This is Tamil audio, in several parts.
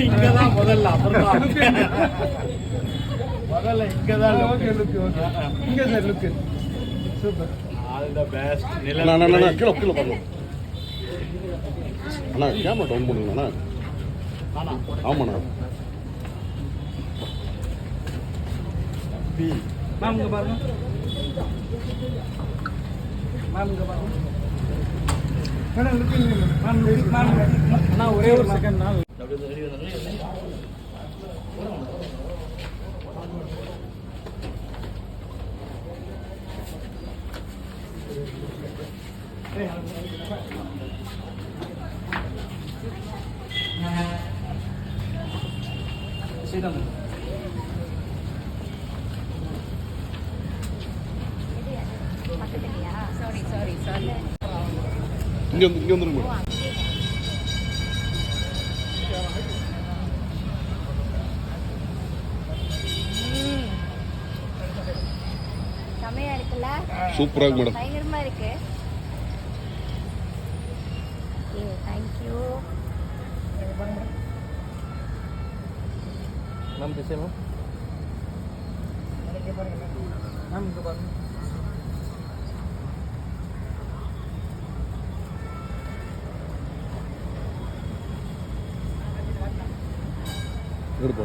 இங்கதான் முதல்ல அப்புறம். முதல்ல இங்கதான் ஓகே லுக் ஓகே இங்க sir look super all the best அண்ணா அண்ணா, அண்ணா கீழே கீழே பாருங்க அண்ணா கேமரா டவுன் பண்ணுங்கண்ணா ஆமாண்ணா. பி. மேம் இங்க பாருங்க. மேம் இங்க பாருங்க. மேடம் லுக் மேம் மேம் அண்ணா ஒரே ஒரு செகண்ட் நான் சீதாங்க பக்கத்துலயா சாரி சாரி சாரி இங்கே வந்து இங்கே வந்துருங்க மேடம் இருக்குல்ல? சூப்பராக இருக்கு மேடம். பயங்கரமா இருக்கு. ஓகே தேங்க்யூ மேம் பேசே மேம் மேம் இங்க பாருங்க எடுப்பா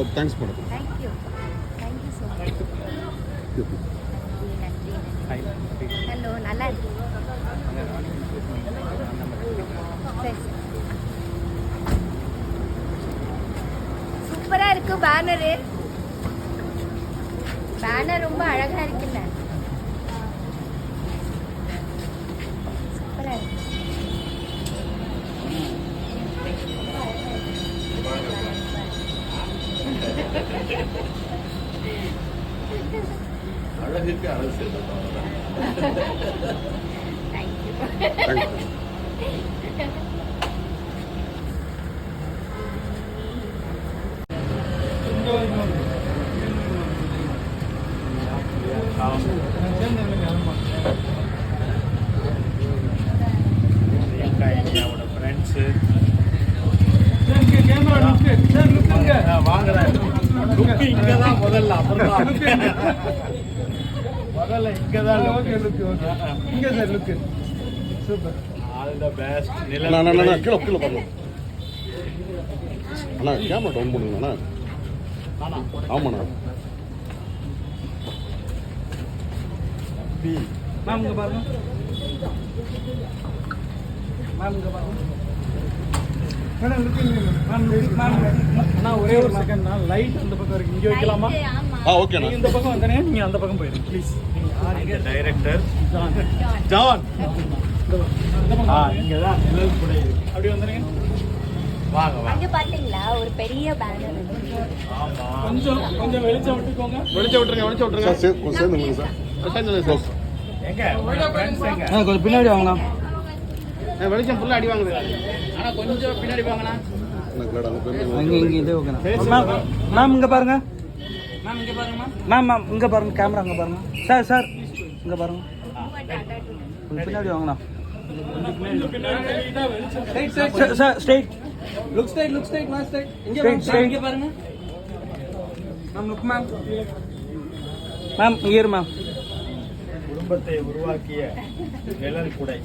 ஓ thanks madam thank you thank you so much hello நல்லா இருக்கு சரி, சரி. சூப்பரா இருக்கு பேனரு பேனர் ரொம்ப அழகா இருக்குல்ல சூப்பரா இருக்கு அழகுக்கு அழகு சேர்த்து தேங்க்யூ தேங்க்ஸ் பிரியங்கா இந்தியாவோட ஃப்ரெண்ட்ஸு கேமரா லுக் சார் லுக்குங்க வாங்குறேன் லுக்கு இங்கதான் முதல்ல முதல்ல இங்கதான் இங்க sir look super all the best அண்ணா அண்ணா, அண்ணா கீழே கீழே அண்ணா கேமரா டவுன் பண்ணுங்கண்ணா ஆமாண்ணா. பி மேம் இங்க பாருங்க. மேம் இங்க பாருங்க. அண்ணா ஒரே ஒரு செகண்ட் லைட் அந்த பக்கம் இருக்கு. இங்க வைக்கலாமா? ஆ ஓகேண்ணா நீங்க இந்த பக்கம் வந்தனே நீங்க அந்த பக்கம் போயிருங்க ப்ளீஸ் டைரக்டர் John. ஜான் வாங்க. இங்க தான் நிழல் புடையுது அப்படி வந்துருங்க அங்க பாத்தீங்களா? ஒரு பெரிய பேனர் இருக்கு. ஆமா. கொஞ்சம் கொஞ்சம் வெளிச்சம் விட்டுக்கோங்க. வெளிச்ச விட்டுருங்க வெளிச்ச விட்டுருங்க. Sir sir. சேர்ந்து எங்க? எங்க கொஞ்சம் பின்னாடி வாங்கலாம். வெளிச்சம் ஃபுல்லா அடி வாங்குது. ஆனா கொஞ்சம் பின்னாடி வாங்கண்ணா எனக்கு விளையாட அங்கே இங்க போயிருந்தேன் இங்க இதே ஓகே மேம் மேம் இங்க பாருங்க. மேம் மேம் இங்க பாருங்க கேமரா இங்க பாருங்க. சார் சார் இங்க பாருங்க. கொஞ்சம் பின்னாடி sir sir straight look straight look straight ma'am straight இங்க மேம் ஸ்ட்ரைட் இங்க பாருங்க. Ma'am look ma'am ma'am year ma'am குடும்பத்தை உருவாக்கிய நிழல் குடை.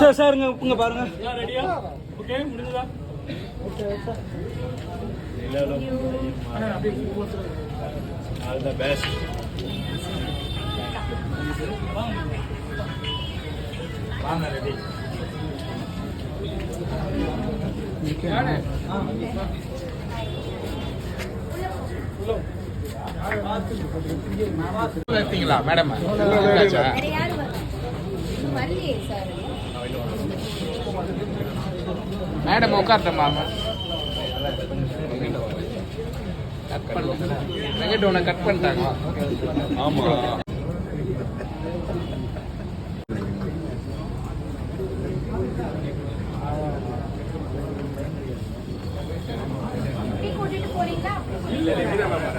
சார் சார் இங்க இங்க பாருங்க. ரெடியா ஓகே முடிஞ்சதா? ஆல் த பெஸ்ட் வாங்க. ரெடி எடுத்தீங்களா மேடம்? மேடம் உட்கார்த்தம்மா. கட் உன்னை கட் பண்ணிட்டாங்க. ஆமா.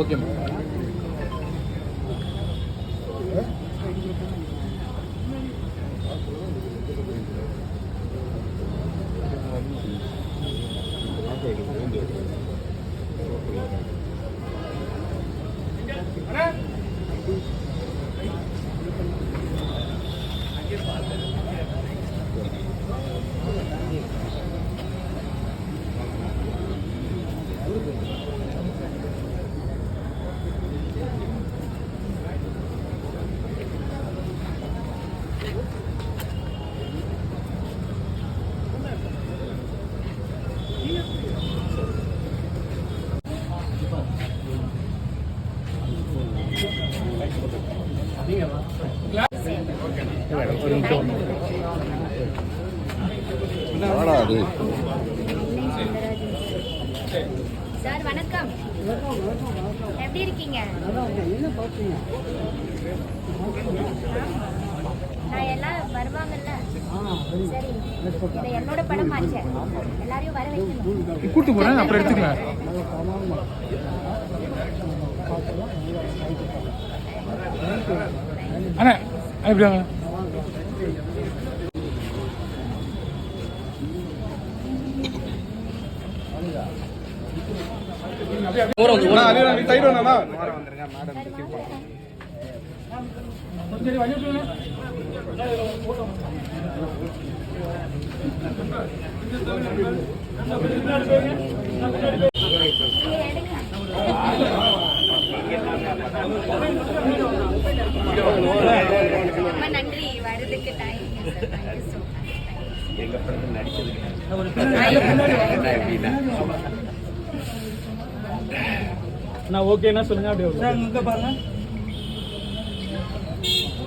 Okay Thank you. சார் வணக்கம். எப்படி இருக்கீங்க? நான் எல்லாம் வருவாங்கல்ல. சரி இது என்னோட படம் ஆச்சு எல்லாரையும் வர வைக்கணும். கூட்டு போறேன் அப்புறம் எடுத்துக்கலாம். அண்ணா எப்படி வாங்க நீங்க எடுங்க ரொம்ப நன்றி. வரதுக்கு டைம் எங்க படத்தில் நடிச்சதுக்கு நான் ஓகேன்னா சொல்லுங்க அப்படியே சார் இங்க பாருங்க.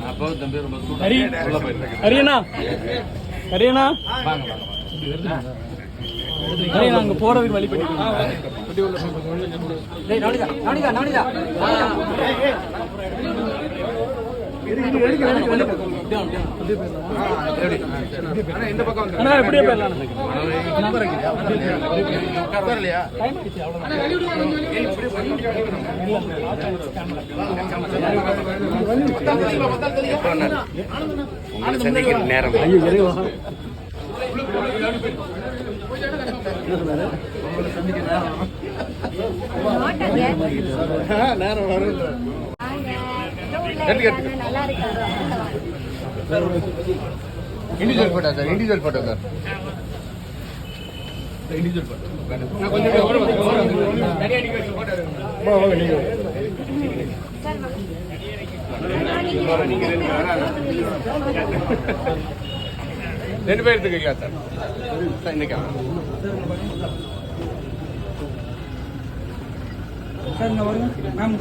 அப்போ தம்பி ரொம்ப ஹரி சொல்ல போயிருக்கேன் ஹரியண்ணா ஹரியண்ணா அங்க போறதுக்கு வழி பண்ணி இந்த பக்கம் எப்படியே போயிடலாம் உட்காரலையா நேரம் நேரம் வரும் நல்லா இருக்காங்க individual photo sir individual photo sir sir ரெண்டு பேர் எடுத்துக்கீங்களா சார் சார் இன்னைக்கு? சார் இங்க வருங்க மேம்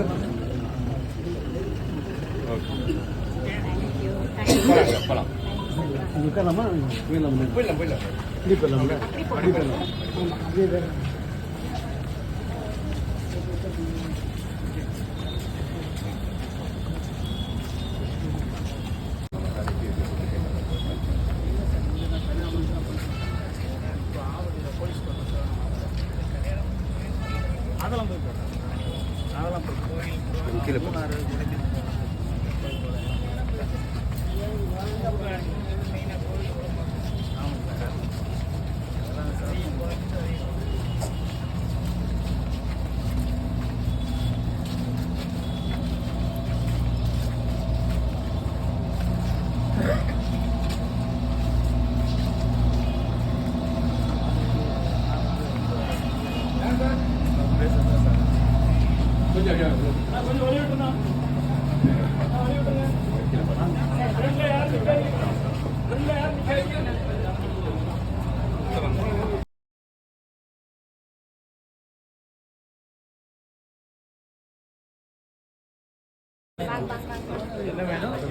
போலாம் உட்காரலாமா போயிடலாமா போயிடலாம் போயிடலாம் இப்படி போயிடலாம் வாங்க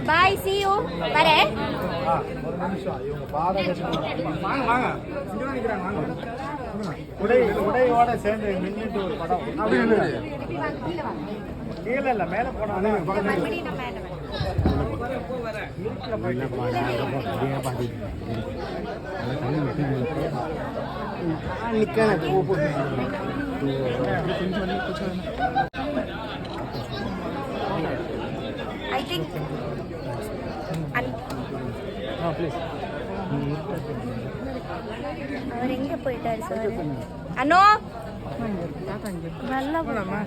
பாய் சி யூ வரேன் வாங்க வாங்க வாங்க உடை உடையோட சேர்ந்து மின்னிட்டு ஒரு படம். கீழே இல்ல மேல போனா மறுபடியும் நம்ம மேல வரேன் ஐ திங்க் அவர் எங்க போயிட்டாரு சார்? அண்ணோ? நல்லா போலாமா?